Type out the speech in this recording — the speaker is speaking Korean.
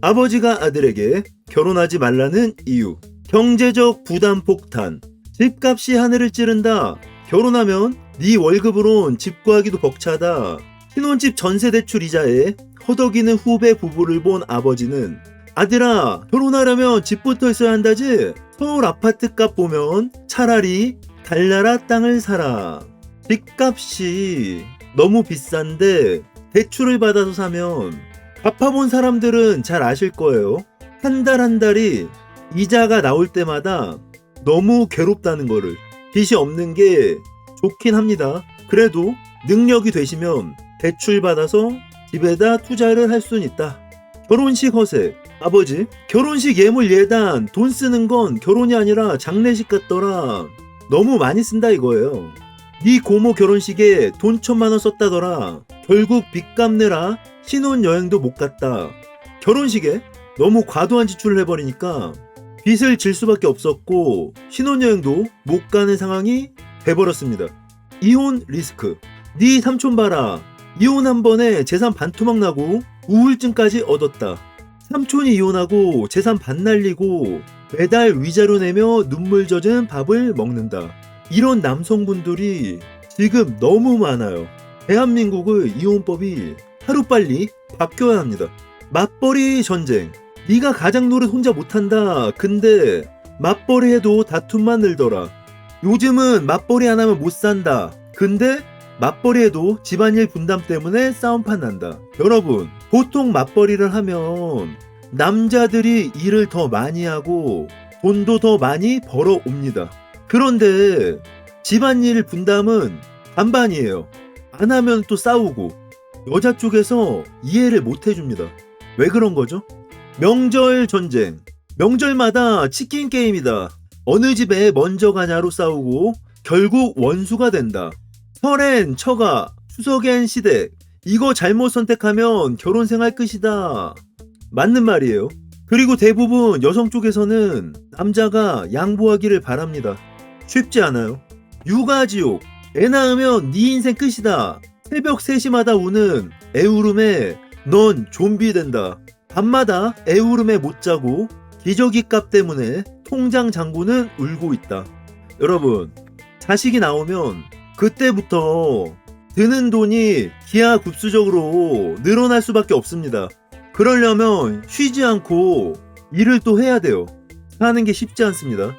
아버지가 아들에게 결혼하지 말라는 이유. 경제적 부담 폭탄. 집값이 하늘을 찌른다. 결혼하면 네 월급으론 집 구하기도 벅차다. 신혼집 전세 대출 이자에 허덕이는 후배 부부를 본 아버지는 아들아 결혼하려면 집부터 있어야 한다지. 서울 아파트 값 보면 차라리 달나라 땅을 사라. 집값이 너무 비싼데 대출을 받아서 사면 갚아본 사람들은 잘 아실 거예요. 한 달 한 달이 이자가 나올 때마다 너무 괴롭다는 거를. 빚이 없는 게 좋긴 합니다. 그래도 능력이 되시면 대출 받아서 집에다 투자를 할 수는 있다. 결혼식 허세. 아버지, 결혼식 예물 예단 돈 쓰는 건 결혼이 아니라 장례식 같더라. 너무 많이 쓴다 이거예요. 네 고모 결혼식에 돈 천만 원 썼다더라. 결국 빚 갚느라 신혼여행도 못 갔다. 결혼식에 너무 과도한 지출을 해버리니까 빚을 질 수밖에 없었고 신혼여행도 못 가는 상황이 돼버렸습니다. 이혼 리스크. 네 삼촌 봐라. 이혼 한 번에 재산 반토막 나고 우울증까지 얻었다. 삼촌이 이혼하고 재산 반 날리고 매달 위자료 내며 눈물 젖은 밥을 먹는다. 이런 남성분들이 지금 너무 많아요. 대한민국의 이혼법이 하루빨리 바뀌어야 합니다. 맞벌이 전쟁. 네가 가장 노릇 혼자 못한다. 근데 맞벌이 해도 다툼만 늘더라. 요즘은 맞벌이 안 하면 못 산다. 근데 맞벌이 해도 집안일 분담 때문에 싸움판 난다. 여러분, 보통 맞벌이를 하면 남자들이 일을 더 많이 하고 돈도 더 많이 벌어옵니다. 그런데 집안일 분담은 반반이에요. 안 하면 또 싸우고 여자 쪽에서 이해를 못 해줍니다. 왜 그런 거죠? 명절 전쟁. 명절마다 치킨 게임이다. 어느 집에 먼저 가냐로 싸우고 결국 원수가 된다. 설엔 처가, 추석엔 시댁. 이거 잘못 선택하면 결혼 생활 끝이다. 맞는 말이에요. 그리고 대부분 여성 쪽에서는 남자가 양보하기를 바랍니다. 쉽지 않아요. 육아지옥. 애 낳으면 네 인생 끝이다. 새벽 3시마다 우는 애울음에 넌 좀비 된다. 밤마다 애울음에 못 자고 기저귀 값 때문에 통장 잔고는 울고 있다. 여러분, 자식이 나오면 그때부터 드는 돈이 기하급수적으로 늘어날 수밖에 없습니다. 그러려면 쉬지 않고 일을 또 해야 돼요. 사는 게 쉽지 않습니다.